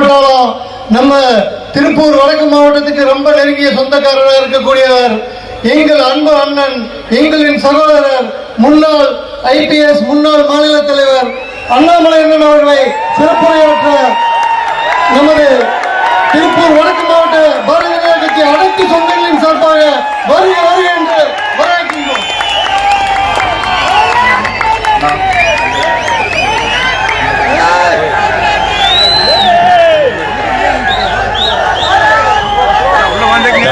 எப்படிப்பட்டாலும் நம்ம திருப்பூர் வடக்கு மாவட்டத்துக்கு ரொம்ப நெருங்கிய சொந்தக்காரராக இருக்கக்கூடியவர் எங்கள் அன்பு அண்ணன் எங்களின் சகோதரர் முன்னாள் ஐபிஎஸ் முன்னாள் மாநில தலைவர் அண்ணாமலை அண்ணன் அவர்களை சிறப்புரையாற்ற நமது திருப்பூர் வடக்கு மாவட்ட பாரதிய கட்சி அனைத்து சொந்தங்களின் சார்பாக வருக வருக என்று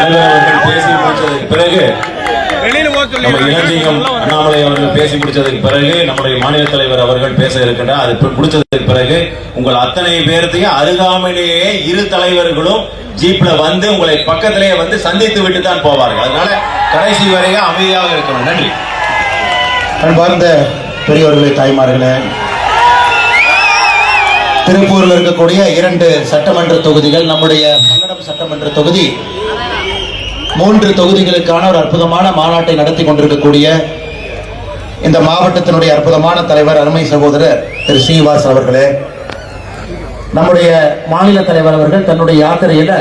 தலைவர் அவர்கள் பேசி முடிச்சதுக்கு பிறகு வெளியில போக சொல்லி நம்ம இளஞ்சிங்கம் அண்ணாமலை அவர்கள் பேசி முடிச்சதுக்கு பிறகு நம்முடைய மாநில தலைவர் அவர்கள் பேச இருக்கின்றார் அது முடிச்சதுக்கு பிறகு உங்கள் அத்தனை பேர்த்தையும் அருகாமையிலேயே இரு தலைவர்களும் ஜீப்ல வந்து உங்களை பக்கத்திலேயே வந்து சந்தித்து விட்டு தான் போவார்கள். அதனால கடைசி வரையும் அமைதியாக இருக்கணும். நன்றி. அன்பார்ந்த பெரியவர்களே தாய்மார்களே திருப்பூரில் இருக்கக்கூடிய இரண்டு சட்டமன்ற தொகுதிகள் நம்முடைய சட்டமன்ற தொகுதி மூன்று தொகுதிகளுக்கான ஒரு அற்புதமான மாநாட்டை நடத்தி கொண்டிருக்கக்கூடிய இந்த மாவட்டத்தினுடைய அற்புதமான தலைவர் அருமை சகோதரர் திரு ஸ்ரீனிவாஸ் அவர்களே. நம்முடைய மாநில தலைவர் அவர்கள் தன்னுடைய யாத்திரையில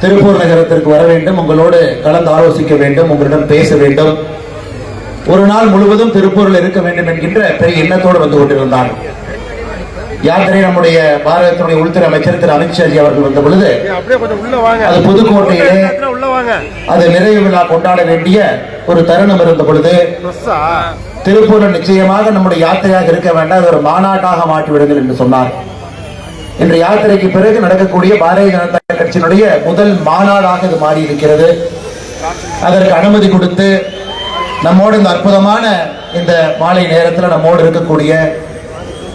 திருப்பூர் நகரத்திற்கு வர வேண்டும் உங்களோடு கலந்து ஆலோசிக்க வேண்டும் உங்களிடம் பேச வேண்டும். ஒரு நாள் முழுவதும் திருப்பூரில் இருக்க வேண்டும் என்கின்ற பெரிய எண்ணத்தோடு வந்து கொண்டிருந்தான். யாத்திரை நம்முடைய பாரதத்தினுடைய உள்துறை அமைச்சர் திரு அமித்ஷாஜி அவர்கள் வந்த பொழுது அது புதுக்கோட்டையிலே அது நிறைவு விழா கொண்டாட வேண்டிய ஒரு தருணம் இருந்த பொழுது திருப்பூர் நிச்சயமாக நம்முடைய யாத்திரையாக இருக்க வேண்டாம். அது ஒரு மாநாட்டாக மாற்றி விடுங்கள் என்று சொன்னார். இன்று யாத்திரைக்கு பிறகு நடக்கக்கூடிய பாரதிய ஜனதா கட்சியினுடைய முதல் மாநாடாக இது மாறி இருக்கிறது அதற்கு அனுமதி கொடுத்து நம்மோடு இந்த அற்புதமான இந்த மாலை நேரத்தில் நம்மோடு இருக்கக்கூடிய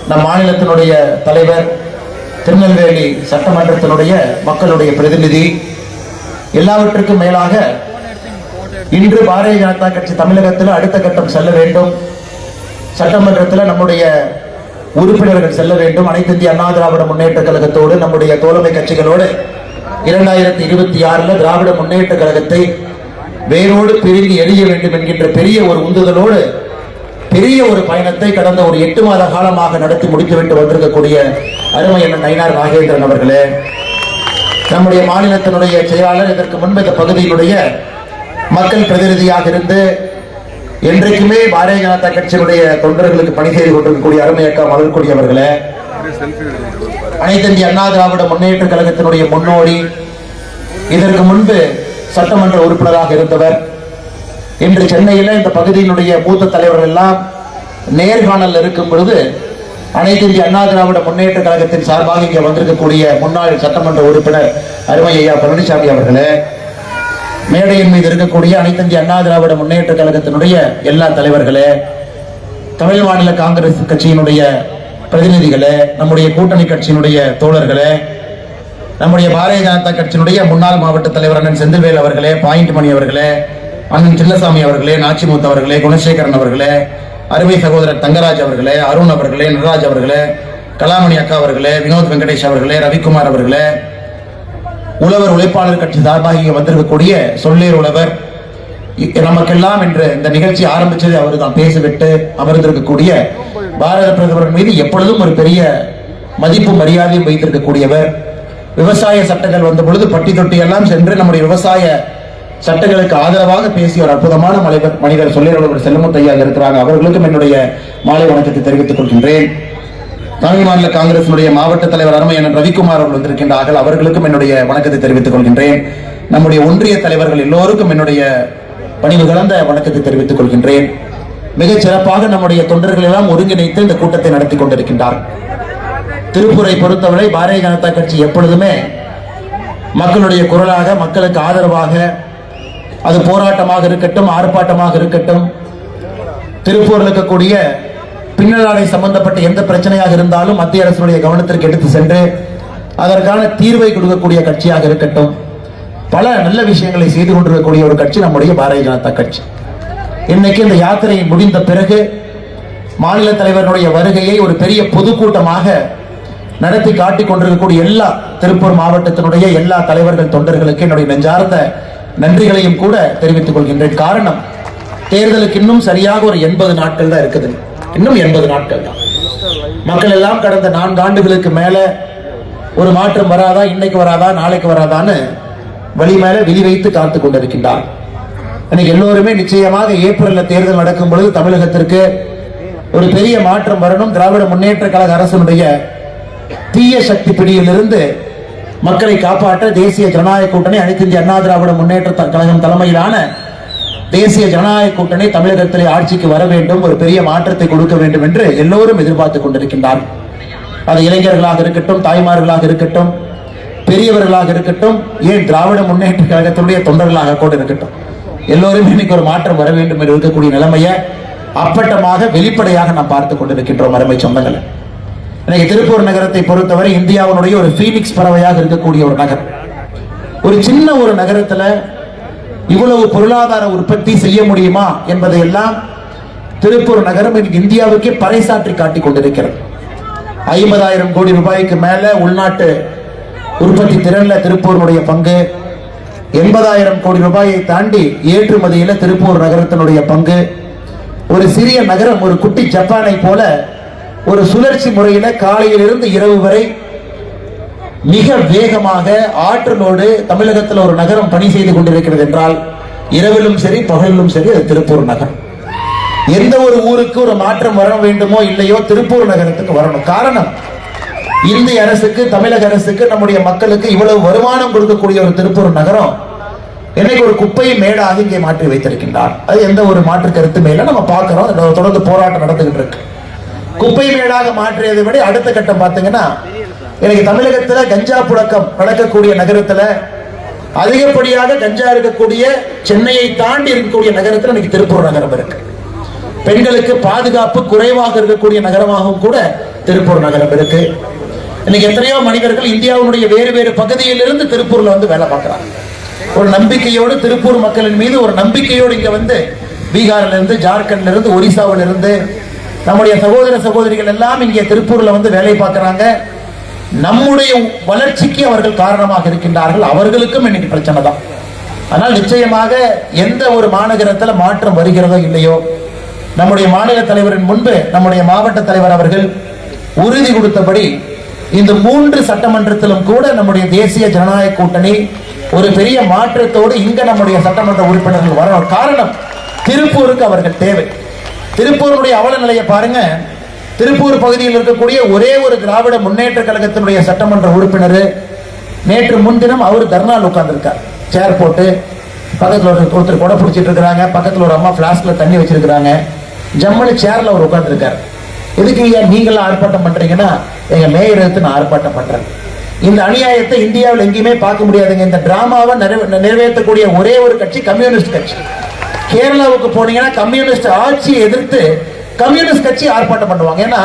நம் மாநிலத்தினுடைய தலைவர் திருநெல்வேலி சட்டமன்றத்தினுடைய மக்களுடைய பிரதிநிதி எல்லாவற்றுக்கும் மேலாக இன்று பாரதிய ஜனதா கட்சி தமிழகத்தில் அடுத்த கட்டம் செல்ல வேண்டும். சட்டமன்றத்தில் நம்முடைய உறுப்பினர்கள் செல்ல வேண்டும். அனைத்து இந்திய அண்ணா திராவிட முன்னேற்ற கழகத்தோடு நம்முடைய தோழமை கட்சிகளோடு இரண்டாயிரத்தி இருபத்தி ஆறுல திராவிட முன்னேற்ற கழகத்தை வேரோடு பிரிந்து எரிய வேண்டும் என்கின்ற பெரிய ஒரு உந்துதலோடு பெரிய ஒரு பயணத்தை கடந்த ஒரு எட்டு மாத காலமாக நடத்தி முடித்துவிட்டு வந்திருக்கக்கூடிய அருமை என்ன நயினார் நாகேந்திரன் அவர்களே நம்முடைய மாநிலத்தினுடைய செயலாளர் இதற்கு முன்பு இந்த பகுதியினுடைய மக்கள் பிரதிநிதியாக இருந்து என்றைக்குமே பாரதிய ஜனதா கட்சியினுடைய தொண்டர்களுக்கு பணி செய்து கொண்டிருக்கக்கூடிய அருமை அக்கா மலர்கொடி அவர்களே அனைத்து அண்ணா திராவிட முன்னேற்ற கழகத்தினுடைய முன்னோடி இதற்கு முன்பு சட்டமன்ற உறுப்பினராக இருந்தவர் இன்று சென்னையில் இந்த பகுதியினுடைய மூத்த தலைவர்கள் எல்லாம் நேர்காணல் இருக்கும் பொழுது அனைத்து இந்திய அண்ணா திராவிட முன்னேற்ற கழகத்தின் சார்பாக இங்கே வந்திருக்கக்கூடிய முன்னாள் சட்டமன்ற உறுப்பினர் அருமை ஐயா பழனிசாமி அவர்களே மேடையின் மீது இருக்கக்கூடிய அனைத்து இந்திய அண்ணா திராவிட முன்னேற்ற கழகத்தினுடைய எல்லா தலைவர்களே தமிழ் மாநில காங்கிரஸ் கட்சியினுடைய பிரதிநிதிகளே நம்முடைய கூட்டணி கட்சியினுடைய தோழர்களே நம்முடைய பாரதிய ஜனதா கட்சியினுடைய முன்னாள் மாவட்ட தலைவர் அண்ணன் செந்தில்வேல் அவர்களே பாயிண்ட் மணி அவர்களே அண்ணன் சின்னசாமி அவர்களே நாச்சிமுத்து அவர்களே குணசேகரன் அவர்களே அருமை சகோதரர் தங்கராஜ் அவர்களே அருண் அவர்களே நடராஜ் அவர்களே கலாமணி அக்கா அவர்களே வினோத் வெங்கடேஷ் அவர்களே ரவிக்குமார் அவர்களே உழவர் உழைப்பாளர் கட்சி சார்பாக இங்கே வந்திருக்கக்கூடிய சொல்லேர் உழவர் நமக்கெல்லாம் இன்று இந்த நிகழ்ச்சி ஆரம்பிச்சது அவர் தான் பேசிவிட்டு அமர்ந்திருக்கக்கூடிய பாரத பிரதமர் மீது எப்பொழுதும் ஒரு பெரிய மதிப்பு மரியாதையும் வைத்திருக்கக்கூடியவர். விவசாய சட்டங்கள் வந்த பொழுது பட்டி தொட்டி எல்லாம் சென்று நம்முடைய விவசாய சட்டங்களுக்கு ஆதரவாக பேசிய ஒரு அற்புதமான மனிதர் மனிதர் சொல்லியவர் செல்லமுத்தையா இருக்கிறாங்க. அவர்களுக்கும் என்னுடைய மாலை வணக்கத்தை தெரிவித்துக் கொள்கின்றேன். தமிழ் மாநில காங்கிரசினுடைய மாவட்ட தலைவர் அருமையான ரவிக்குமார் அவர்கள் வந்திருக்கின்றார்கள். அவர்களுக்கும் என்னுடைய வணக்கத்தை தெரிவித்துக் கொள்கின்றேன். நம்முடைய ஒன்றிய தலைவர்கள் எல்லோருக்கும் என்னுடைய பணிவு கலந்த வணக்கத்தை தெரிவித்துக் கொள்கின்றேன். மிகச் சிறப்பாக நம்முடைய தொண்டர்கள் எல்லாம் ஒருங்கிணைத்து இந்த கூட்டத்தை நடத்தி கொண்டிருக்கின்றார். திருப்பூரை பொறுத்தவரை பாரதிய ஜனதா கட்சி எப்பொழுதுமே மக்களுடைய குரலாக மக்களுக்கு ஆதரவாக அது போராட்டமாக இருக்கட்டும் ஆர்ப்பாட்டமாக இருக்கட்டும். திருப்பூரில் இருக்கக்கூடிய பின்னலாடை சம்பந்தப்பட்ட எந்த பிரச்சனையாக இருந்தாலும் மத்திய அரசுடைய கவனத்திற்கு எடுத்து சென்று அதற்கான தீர்வை கொடுக்கக்கூடிய கட்சியாக இருக்கட்டும். பல நல்ல விஷயங்களை செய்து கொண்டிருக்கக்கூடிய ஒரு கட்சி நம்முடைய பாரதிய ஜனதா கட்சி. இன்னைக்கு இந்த யாத்திரை முடிந்த பிறகு மாநில தலைவருடைய வருகையை ஒரு பெரிய பொதுக்கூட்டமாக நடத்தி காட்டிக் கொண்டிருக்கக்கூடிய எல்லா திருப்பூர் மாவட்டத்தினுடைய எல்லா தலைவர்கள் தொண்டர்களுக்கு என்னுடைய நெஞ்சார்ந்த நன்றிகளையும் கூட தெரிவித்துக் கொள்கின்றேன். காரணம் தேர்தலுக்கு இன்னும் சரியாக ஒரு எண்பது நாட்கள் தான் இருக்குது. இன்னும் எண்பது நாட்கள் தான். மக்கள் எல்லாம் கடந்த நான்கு ஆண்டுகளுக்கு மேல ஒரு மாற்றம் வராதா இன்னைக்கு வராதா நாளைக்கு வராதான்னு வழி மேல விதி வைத்து காத்து கொண்டிருக்கின்றார் இன்னைக்கு எல்லோருமே நிச்சயமாக ஏப்ரல்ல தேர்தல் நடக்கும் பொழுது தமிழகத்திற்கு ஒரு பெரிய மாற்றம் வரணும். திராவிட முன்னேற்ற கழக அரசனுடைய தீய சக்தி பிடியிலிருந்து மக்களை காப்பாற்ற தேசிய ஜனநாயக கூட்டணி அனைத்து இந்திய அண்ணா திராவிட முன்னேற்ற கழகம் தலைமையிலான தேசிய ஜனநாயக கூட்டணி தமிழகத்திலே ஆட்சிக்கு வர வேண்டும் ஒரு பெரிய மாற்றத்தை கொடுக்க வேண்டும் என்று எல்லோரும் எதிர்பார்த்துக் கொண்டிருக்கின்றார் அது இளைஞர்களாக இருக்கட்டும் தாய்மார்களாக இருக்கட்டும் பெரியவர்களாக இருக்கட்டும் ஏன் திராவிட முன்னேற்ற கழகத்தினுடைய தொண்டர்களாக கூட இருக்கட்டும். எல்லோரும் இன்னைக்கு ஒரு மாற்றம் வர வேண்டும் என்று இருக்கக்கூடிய நிலைமையை அப்பட்டமாக வெளிப்படையாக நாம் பார்த்துக் கொண்டிருக்கின்றோம் அருமை சொந்தங்களை. இன்னைக்கு திருப்பூர் நகரத்தை பொறுத்தவரை இந்தியாவினுடைய ஒரு ஃபீனிக்ஸ் பறவையாக இருக்கக்கூடிய ஒரு நகரம். ஒரு சின்ன ஒரு நகரத்துல இவ்வளவு பொருளாதார உற்பத்தி செய்ய முடியுமா என்பதை எல்லாம் திருப்பூர் நகரம் இன்னைக்கு இந்தியாவுக்கே பறைசாற்றி காட்டிக் கொண்டிருக்கிறது. ஐம்பதாயிரம் கோடி ரூபாய்க்கு மேல உள்நாட்டு உற்பத்தி திறன்ல திருப்பூருடைய பங்கு எண்பதாயிரம் கோடி ரூபாயை தாண்டி ஏற்றுமதியில திருப்பூர் நகரத்தினுடைய பங்கு. ஒரு சிறிய நகரம் ஒரு குட்டி ஜப்பானை போல ஒரு சுழற்சி முறையில காலையிலிருந்து இரவு வரை மிக வேகமாக ஆற்றலோடு தமிழகத்தில் ஒரு நகரம் பணி செய்து கொண்டிருக்கிறது என்றால் இரவிலும் சரி பகலிலும் சரி அது திருப்பூர் நகரம். எந்த ஒரு ஊருக்கு ஒரு மாற்றம் வர வேண்டுமோ இல்லையோ திருப்பூர் நகரத்துக்கு வரணும். காரணம் இந்திய அரசுக்கு தமிழக அரசுக்கு நம்முடைய மக்களுக்கு இவ்வளவு வருமானம் கொடுக்கக்கூடிய ஒரு திருப்பூர் நகரம் என்னைக்கு ஒரு குப்பையை மேடாக இங்கே மாற்றி வைத்திருக்கின்றார். அது எந்த ஒரு மாற்று கருத்துமே இல்லை நம்ம பார்க்கிறோம். தொடர்ந்து போராட்டம் நடந்துகிட்டு இருக்கு. குப்பை மேடாக மாற்றியதை விட அடுத்த கட்டம் பார்த்தீங்கன்னா எனக்கு தமிழகத்தில் கஞ்சா புழக்கம் நடக்கக்கூடிய நகரத்தில் அதிகப்படியாக கஞ்சா இருக்கக்கூடிய சென்னையை தாண்டி இருக்கக்கூடிய நகரத்தில் இன்னைக்கு திருப்பூர் நகரம் இருக்கு. பெண்களுக்கு பாதுகாப்பு குறைவாக இருக்கக்கூடிய நகரமாகவும் கூட திருப்பூர் நகரம் இருக்கு. இன்னைக்கு எத்தனையோ மனிதர்கள் இந்தியாவுடைய வேறு வேறு பகுதியிலிருந்து திருப்பூர்ல வந்து வேலை பார்க்கறாங்க. ஒரு நம்பிக்கையோடு திருப்பூர் மக்களின் மீது ஒரு நம்பிக்கையோடு இங்க வந்து பீகார்ல இருந்து ஜார்க்கண்ட்ல இருந்து ஒரிசாவில இருந்து நம்முடைய சகோதர சகோதரிகள் எல்லாம் இங்கே திருப்பூர்ல வந்து வேலை பார்க்கிறாங்க. நம்முடைய வளர்ச்சிக்கு அவர்கள் காரணமாக இருக்கின்றார்கள். அவர்களுக்கும் இன்னைக்கு பிரச்சனை தான். ஆனால் நிச்சயமாக எந்த ஒரு மாநகரத்தில் மாற்றம் வருகிறதோ இல்லையோ நம்முடைய மாநில தலைவரின் முன்பு நம்முடைய மாவட்ட தலைவர் அவர்கள் உறுதி கொடுத்தபடி இந்த மூன்று சட்டமன்றத்திலும் கூட நம்முடைய தேசிய ஜனநாயக கூட்டணி ஒரு பெரிய மாற்றத்தோடு இங்க நம்முடைய சட்டமன்ற உறுப்பினர்கள் வரணும் காரணம் திருப்பூருக்கு அவர்கள் தேவை. திருப்பூருடைய அவல நிலையை பாருங்க. திருப்பூர் பகுதியில் இருக்கக்கூடிய ஒரே ஒரு திராவிட முன்னேற்ற கழகத்தினுடைய சட்டமன்ற உறுப்பினர் நேற்று முன்தினம் அவர் தர்ணால் உட்கார்ந்துருக்கார். சேர் போட்டு பக்கத்தில் ஒரு ஒருத்தர் கொடை பிடிச்சிட்டு இருக்கிறாங்க பக்கத்தில் ஒரு அம்மா ஃப்ளாஸ்கில் தண்ணி வச்சிருக்கிறாங்க. ஜம்முன்னு சேரில் அவர் உட்கார்ந்திருக்காரு. எதுக்கு ஐயா நீங்களாம் ஆர்ப்பாட்டம் பண்ணுறீங்கன்னா எங்கள் மேயர் எடுத்து நான் ஆர்ப்பாட்டம் பண்ணுறேன் இந்த அநியாயத்தை இந்தியாவில் எங்கேயுமே பார்க்க முடியாதுங்க. இந்த டிராமாவை நிறைவே- நிறைவேற்றக்கூடிய ஒரே ஒரு கட்சி கம்யூனிஸ்ட் கட்சி. கேரளாவுக்கு போனீங்கன்னா கம்யூனிஸ்ட் ஆட்சியை எதிர்த்து கம்யூனிஸ்ட் கட்சி ஆர்ப்பாட்டம் பண்ணுவாங்க. ஏன்னா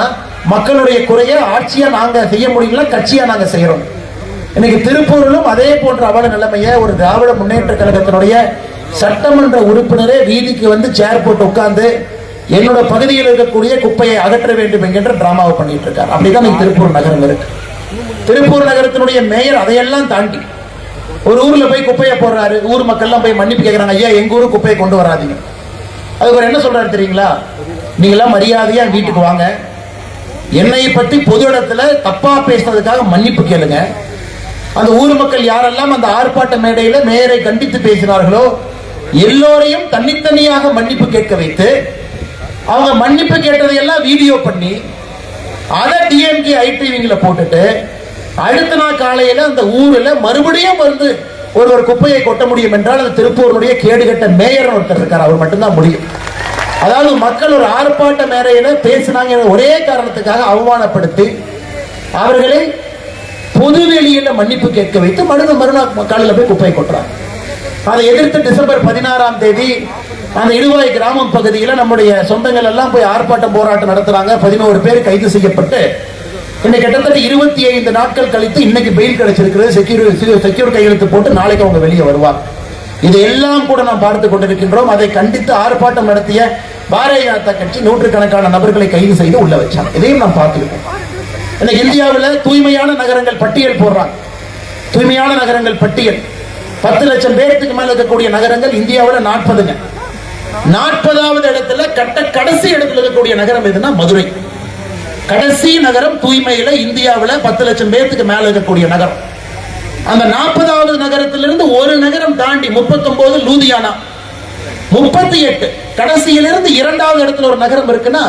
மக்களுடைய குறைய ஆட்சியா நாங்க செய்ய முடியல கட்சியா நாங்க செய்யறோம். இன்னைக்கு திருப்பூரிலும் அதே போன்ற அவல நிலைமைய ஒரு திராவிட முன்னேற்ற கழகத்தினுடைய சட்டமன்ற உறுப்பினரே வீதிக்கு வந்து சேர் போட்டு உட்கார்ந்து என்னோட பகுதியில் இருக்கக்கூடிய குப்பையை அகற்ற வேண்டும் என்கின்ற டிராமாவை பண்ணிட்டு இருக்காரு. அப்படிதான் இன்னைக்கு திருப்பூர் நகரம் இருக்கு. திருப்பூர் நகரத்தினுடைய மேயர் அதையெல்லாம் தாண்டி ஒரு ஊர்ல போய் குப்பையை போடுறாரு ஊர் மக்கள்லாம் போய் மன்னிப்பு கேட்கறாங்க ஐயா எங்க ஊரு குப்பையை கொண்டு வராதீங்க. அதுக்கு அவர் என்ன சொல்றாரு தெரியுங்களா? நீங்களாம் மரியாதையா வீட்டுக்கு வாங்க. என்னை பற்றி பொது இடத்துல தப்பா பேசுனதுக்காக மன்னிப்பு கேளுங்க. அந்த ஊர் மக்கள் யாரெல்லாம் அந்த ஆர்ப்பாட்ட மேடையில மேயரை கண்டித்து பேசினார்களோ எல்லோரையும் தனித்தனியாக மன்னிப்பு கேட்க வைத்து அவங்க மன்னிப்பு கேட்டதையெல்லாம் வீடியோ பண்ணி அதை டிஎம்கே ஐடிவிங்கில் போட்டுட்டு அடுத்த நாள் காலையில் அந்த ஊரில் மறுபடியும் வந்து ஒருவர் குப்பையை கொட்ட முடியும் என்றால் அது திருப்பூருடைய கேடுகட்ட மேயர் ஒருத்தர் இருக்கார். அவர் மட்டும்தான் முடியும். அதாவது மக்கள் ஒரு ஆர்ப்பாட்ட மேடையில பேசினாங்க ஒரே காரணத்துக்காக அவமானப்படுத்தி அவர்களை பொது வெளியில மன்னிப்பு கேட்க வைத்து மனித மறுநாள் காலையில போய் குப்பை கொட்டுறாங்க. அதை எதிர்த்து டிசம்பர் பதினாறாம் தேதி அந்த இடுவாய் கிராமம் பகுதியில் நம்முடைய சொந்தங்கள் எல்லாம் போய் ஆர்ப்பாட்டம் போராட்டம் நடத்துறாங்க. பதினோரு பேர் கைது செய்யப்பட்டு இன்னைக்கு கிட்டத்தட்ட இருபத்தி ஐந்து நாட்கள் கழித்து இன்னைக்கு பெயில் கிடைச்சிருக்கிறது. செக்யூர் செக்யூர் கையெழுத்து போட்டு நாளைக்கு அவங்க வெளியே வருவாங்க. இது எல்லாம் கூட நாம் பார்த்து கொண்டிருக்கின்றோம். அதை கண்டித்து ஆர்ப்பாட்டம் நடத்திய பாரதிய ஜனதா கட்சி நூற்றுக்கணக்கான நபர்களை கைது செய்து உள்ள வச்சாங்க. இதையும் நாம் பார்த்துருக்கோம். இன்னைக்கு இந்தியாவில் தூய்மையான நகரங்கள் பட்டியல் போடுறாங்க. தூய்மையான நகரங்கள் பட்டியல். பத்து லட்சம் பேருக்கு மேல இருக்கக்கூடிய நகரங்கள் இந்தியாவில் நாற்பதுங்க. நாற்பதாவது இடத்துல கட்ட கடைசி இடத்துல இருக்கக்கூடிய நகரம் எதுனா மதுரை. கடைசி நகரம் தூய்மையில இந்தியாவில் பத்து லட்சம் பேர்த்துக்கு மேல இருக்கக்கூடிய நகரம். அந்த நாற்பதாவது நகரத்திலிருந்து ஒரு நகரம் தாண்டி 39 லூதியானா. முப்பத்தி எட்டு கடைசியிலிருந்து இரண்டாவது இடத்துல ஒரு நகரம் இருக்குன்னா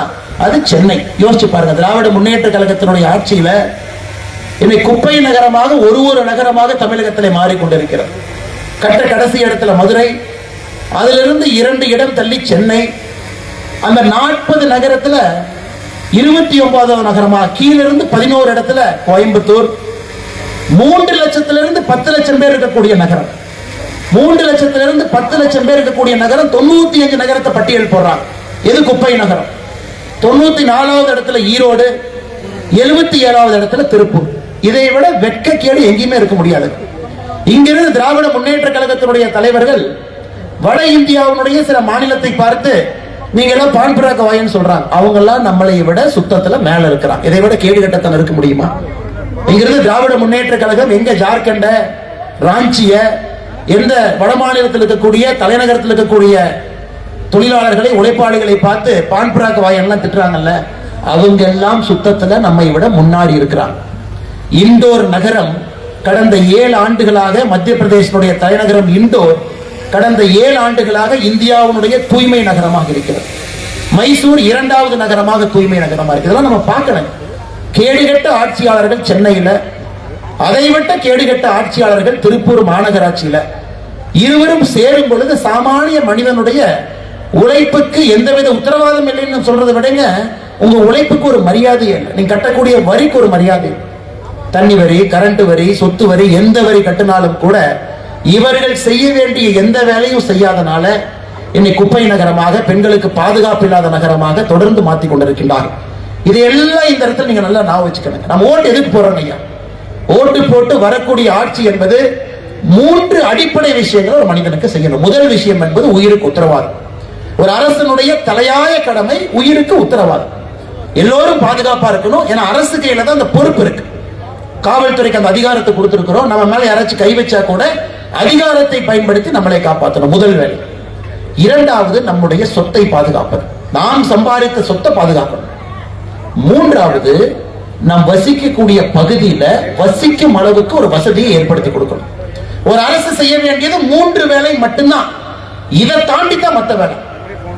அது சென்னை. யோசிச்சு பாருங்க திராவிட முன்னேற்ற கழகத்தினுடைய ஆட்சியில இன்னை குப்பை நகரமாக ஒரு ஒரு நகரமாக தமிழகத்திலே மாறிக்கொண்டிருக்கிறது. கட்ட கடைசி இடத்துல மதுரை அதிலிருந்து இரண்டு இடம் தள்ளி சென்னை. அந்த நாற்பது நகரத்துல இருபத்தி ஒன்பதாவது நகரமா? கீழிருந்து பதினோரு இடத்துல கோயம்புத்தூர். மூன்று லட்சத்திலிருந்து பத்து லட்சம் பேர் இருக்கக்கூடிய நகரம். மூன்று லட்சத்திலிருந்து பத்து லட்சம் பேர் இருக்கக்கூடிய நகரம் தொண்ணூத்தி அஞ்சு நகரத்தை பட்டியல் போடுறாங்க. எது குப்பை நகரம்? தொண்ணூத்தி நாலாவது இடத்துல ஈரோடு எழுபத்தி ஏழாவது இடத்துல திருப்பூர். இதை விட வெட்கக்கேடு எங்கேயுமே இருக்க முடியாது. இங்கிருந்து திராவிட முன்னேற்ற கழகத்தினுடைய தலைவர்கள் வட இந்தியாவினுடைய சில மாநிலத்தை பார்த்து நீங்க எல்லாம் பான்புராக்க வாயின்னு சொல்றாங்க. அவங்க எல்லாம் நம்மளை விட சுத்தத்துல மேல இருக்கிறாங்க. இதை விட கேடு கட்டத்தனம் இருக்க முடியுமா? இங்கிருந்து திராவிட முன்னேற்ற கழகம் எங்க ஜார்க்கண்ட ராஞ்சிய எந்த வட மாநிலத்தில் இருக்கக்கூடிய தலைநகரத்தில் இருக்கக்கூடிய தொழிலாளர்களை உழைப்பாளிகளை பார்த்து பான்புராக்க வாயெல்லாம் திட்டுறாங்கல்ல அவங்க எல்லாம் சுத்தத்துல நம்மை விட முன்னாடி இருக்கிறாங்க. இண்டோர் நகரம் கடந்த ஏழு ஆண்டுகளாக மத்திய பிரதேசனுடைய தலைநகரம் இண்டோர் கடந்த ஏழு ஆண்டுகளாக இந்தியாவுடைய தூய்மை நகரமாக இருக்கிறது. மைசூர் இரண்டாவது நகரமாக தூய்மை நகரமாக இருக்கு இதெல்லாம் நம்ம பார்க்கணும். கேடுகட்ட ஆட்சியாளர்கள் சென்னையில அதை விட்ட கேடுகட்ட ஆட்சியாளர்கள் திருப்பூர் மாநகராட்சியில. இருவரும் சேரும் பொழுது சாமானிய மனிதனுடைய உழைப்புக்கு எந்தவித உத்தரவாதம் இல்லைன்னு சொல்றதை விடங்க உங்க உழைப்புக்கு ஒரு மரியாதை இல்லை. நீங்க கட்டக்கூடிய வரிக்கு ஒரு மரியாதை. தண்ணி வரி கரண்ட் வரி சொத்து வரி எந்த வரி கட்டினாலும் கூட இவர்கள் செய்ய வேண்டிய எந்த வேலையும் செய்யாதனால என்னை குப்பை நகரமாக பெண்களுக்கு பாதுகாப்பு இல்லாத நகரமாக தொடர்ந்து மாத்தி கொண்டிருக்கின்றார்கள். இதையெல்லாம் எல்லாம் இந்த இடத்துல நீங்க நல்லா நான் வச்சுக்கணும் நம்ம ஓட்டு எதுக்கு போறோம் ஐயா? ஓட்டு போட்டு வரக்கூடிய ஆட்சி என்பது மூன்று அடிப்படை விஷயங்களை ஒரு மனிதனுக்கு செய்யணும். முதல் விஷயம் என்பது உயிருக்கு உத்தரவாதம். ஒரு அரசனுடைய தலையாய கடமை உயிருக்கு உத்தரவாதம். எல்லோரும் பாதுகாப்பா இருக்கணும். ஏன்னா அரசு கையில தான் அந்த பொறுப்பு இருக்கு. காவல்துறைக்கு அந்த அதிகாரத்தை கொடுத்துருக்கிறோம். நம்ம மேல யாராச்சும் கை வச்சா கூட அதிகாரத்தை பயன்படுத்தி நம்மளை காப்பாற்றணும். முதல் வேலை. இரண்டாவது நம்முடைய சொத்தை பாதுகாப்பது நாம் சம்பாதித்த சொத்தை பாதுகாக்கணும். மூன்றாவது நாம் வசிக்கக்கூடிய பகுதியில வசிக்கும் அளவுக்கு ஒரு வசதியை ஏற்படுத்தி கொடுக்கணும். ஒரு அரசு செய்ய வேண்டியது மூன்று வேலை மட்டும்தான். இதை தாண்டி தான் மற்ற வேலை.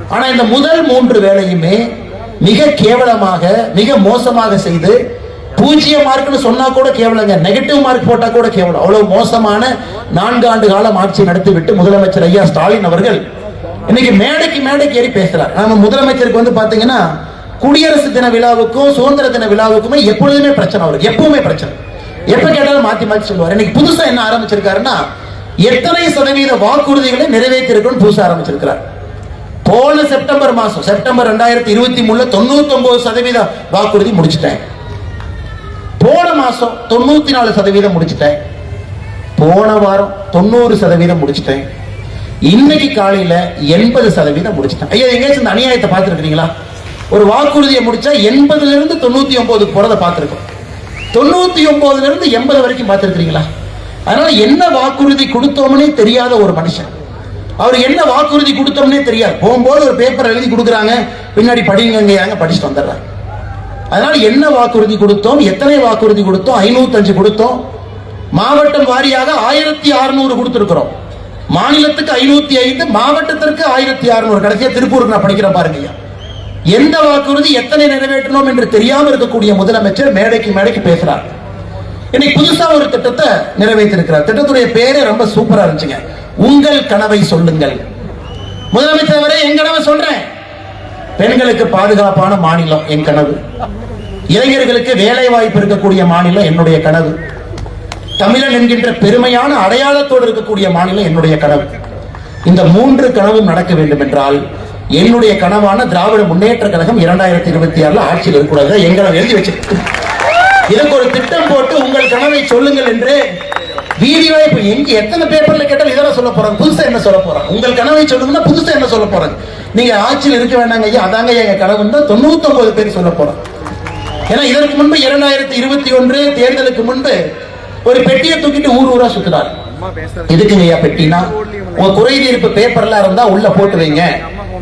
ஆனா இந்த முதல் மூன்று வேலையுமே மிக கேவலமாக மிக மோசமாக செய்து பூஜ்ஜிய மார்க்னு சொன்னா கூட கேவலங்க. நெகட்டிவ் மார்க் போட்டா கூட கேவலம். அவ்வளவு மோசமான நான்கு ஆண்டு காலம் ஆட்சி நடத்திவிட்டு முதலமைச்சர் ஐயா ஸ்டாலின் அவர்கள் இன்னைக்கு மேடைக்கு மேடைக்கு ஏறி பேசுறார். நம்ம முதலமைச்சருக்கு வந்து பாத்தீங்கன்னா குடியரசு தின விழாவுக்கும் சுதந்திர தின விழாவுக்குமே எப்பொழுதுமே பிரச்சனை வரும் எப்பவுமே பிரச்சனை. எப்ப கேட்டாலும் மாத்தி மாத்தி சொல்லுவார். இன்னைக்கு புதுசா என்ன ஆரம்பிச்சிருக்காருன்னா எத்தனை சதவீத வாக்குறுதிகளை நிறைவேற்றிருக்கும் புதுசா ஆரம்பிச்சிருக்கிறார். போன செப்டம்பர் மாசம் செப்டம்பர் ரெண்டாயிரத்தி இருபத்தி மூணுல தொண்ணூத்தி ஒன்பது சதவீத வாக்குறுதி முடிச்சிட்டேன். போன மாசம் தொண்ணூத்தி நாலு சதவீதம் முடிச்சிட்டேன். போன வாரம் தொண்ணூறு சதவீதம் முடிச்சிட்டேன். இன்னைக்கு காலையில எண்பது சதவீதம் முடிச்சிட்டேன். ஐயா எங்கேயாச்சும் இந்த அநியாயத்தை பார்த்துருக்கீங்களா ஒரு வாக்குறுதியை முடிச்சா எண்பதுல இருந்து தொண்ணூத்தி ஒன்பது போறதை பார்த்துருக்கோம். தொண்ணூத்தி ஒன்பதுல இருந்து எண்பது வரைக்கும் பார்த்துருக்கீங்களா அதனால என்ன வாக்குறுதி கொடுத்தோம்னே தெரியாத ஒரு மனுஷன். அவர் என்ன வாக்குறுதி கொடுத்தோம்னே தெரியாது. போகும்போது ஒரு பேப்பர் எழுதி கொடுக்குறாங்க. பின்னாடி படிங்கங்க படிச்சுட்டு வந்துடுறாங்க. அதனால என்ன வாக்குறுதி கொடுத்தோம்? எத்தனை வாக்குறுதி கொடுத்தோம்? ஐநூத்தஞ்சு கொடுத்தோம். மாவட்டம் வாரியாக ஆயிரத்தி அறுநூறு கொடுத்திருக்கிறோம். மாநிலத்துக்கு ஐநூத்தி ஐந்து மாவட்டத்திற்கு ஆயிரத்தி அறுநூறு. கடைசியா திருப்பூருக்கு நான் படிக்கிற பாருங்க எந்த வாக்குறுதி எத்தனை நிறைவேற்றணும் என்று தெரியாம இருக்கக்கூடிய முதலமைச்சர் மேடைக்கு மேடைக்கு பேசுறார். இன்னைக்கு புதுசா ஒரு திட்டத்தை நிறைவேற்றிருக்கிறார். திட்டத்துடைய பேரே ரொம்ப சூப்பரா இருந்துச்சுங்க. உங்கள் கனவை சொல்லுங்கள். முதலமைச்சர் அவரே என் கனவை சொல்றேன். பெண்களுக்கு பாதுகாப்பான மாநிலம் என் கனவு. இளைஞர்களுக்கு வேலை வாய்ப்பு இருக்கக்கூடிய மாநிலம் என்னுடைய கனவு. தமிழன் என்கின்ற பெருமையான அடையாளத்தோடு இருக்கக்கூடிய மாநிலம் என்னுடைய கனவு. இந்த மூன்று கனவும் நடக்க வேண்டும் என்றால் என்னுடைய கனவான திராவிட முன்னேற்ற கழகம் இரண்டாயிரத்தி இருபத்தி ஆறுல ஆட்சியில் இருக்கக்கூடாது. எங்களை எழுதி வச்சிருக்கு இதற்கு ஒரு திட்டம் போட்டு உங்கள் கனவை சொல்லுங்கள் என்று வீதி வாய்ப்பு எங்க எத்தனை பேப்பர்ல கேட்டாலும் இதெல்லாம் சொல்ல போறாங்க புதுசா என்ன சொல்ல போறாங்க உங்கள் கனவை சொல்லுங்கன்னா புதுசா என்ன சொல்ல போறாங்க நீங்க ஆட்சியில் இருக்க வேண்டாங்க ஐயா. அதாங்க எங்க கனவு தான் தொண்ணூத்தி ஒன்பது பேர் சொல்ல போறாங்க ஏன்னா இதற்கு முன்பு இரண்டாயிரத்தி இருபத்தி ஒன்று தேர்தலுக்கு முன்பு ஒரு பெட்டியை தூக்கிட்டு ஊர் ஊரா சுத்துறாரு. எதுக்குங்க ஐயா பெட்டினா? உங்க குறை தீர்ப்பு பேப்பர்ல இருந்தா உள்ள போட்டு வைங்க.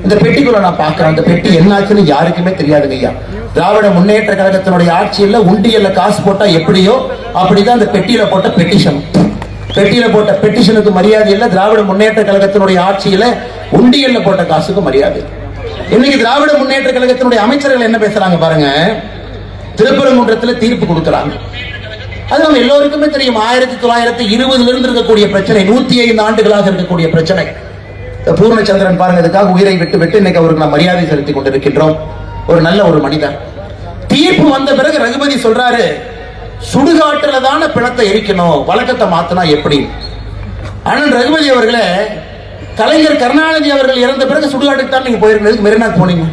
இந்த பெட்டிக்குள்ள நான் பாக்குறேன். அந்த பெட்டி என்னாச்சுன்னு யாருக்குமே தெரியாதுங்க ஐயா. திராவிட முன்னேற்ற கழகத்தினுடைய ஆட்சியில உண்டியல்ல காசு போட்டா எப்படியோ அப்படிதான் அந்த பெட்டியில போட்ட பெட்டிஷன் பெட்டியில போட்ட பெட்டிஷனுக்கு மரியாதை இல்லை. திராவிட முன்னேற்ற கழகத்தினுடைய ஆட்சியில உண்டியல்ல போட்ட காசுக்கு மரியாதை. இன்னைக்கு திராவிட முன்னேற்ற கழகத்தினுடைய அமைச்சர்கள் என்ன பேசுறாங்க பாருங்க? திருப்பரங்குன்றத்துல தீர்ப்பு கொடுக்கறாங்க. அது நம்ம எல்லோருக்குமே தெரியும். ஆயிரத்தி தொள்ளாயிரத்தி இருபதுல இருந்து இருக்கக்கூடிய பிரச்சனை நூத்தி ஐந்து ஆண்டுகளாக இருக்கக்கூடிய பிரச்சனை. இந்த பூர்ணச்சந்திரன் பாருங்க இதுக்காக உயிரை விட்டு விட்டு இன்னைக்கு அவருக்கு நாம் மரியாதை செலுத்தி கொண்டிருக்கின்றோம். ஒரு நல்ல ஒரு மனிதன் தீர்ப்பு வந்த பிறகு ரகுபதி சொல்றாரு சுடுகாட்டுல தானே பிணத்தை எரிக்கணும் வழக்கத்தை மாத்தினா எப்படி? அண்ணன் ரகுபதி அவர்களே கலைஞர் கருணாநிதி அவர்கள் இறந்த பிறகு சுடுகாட்டுக்கு தான் நீங்க போயிருந்ததுக்கு மெரினாக்கு போனீங்க.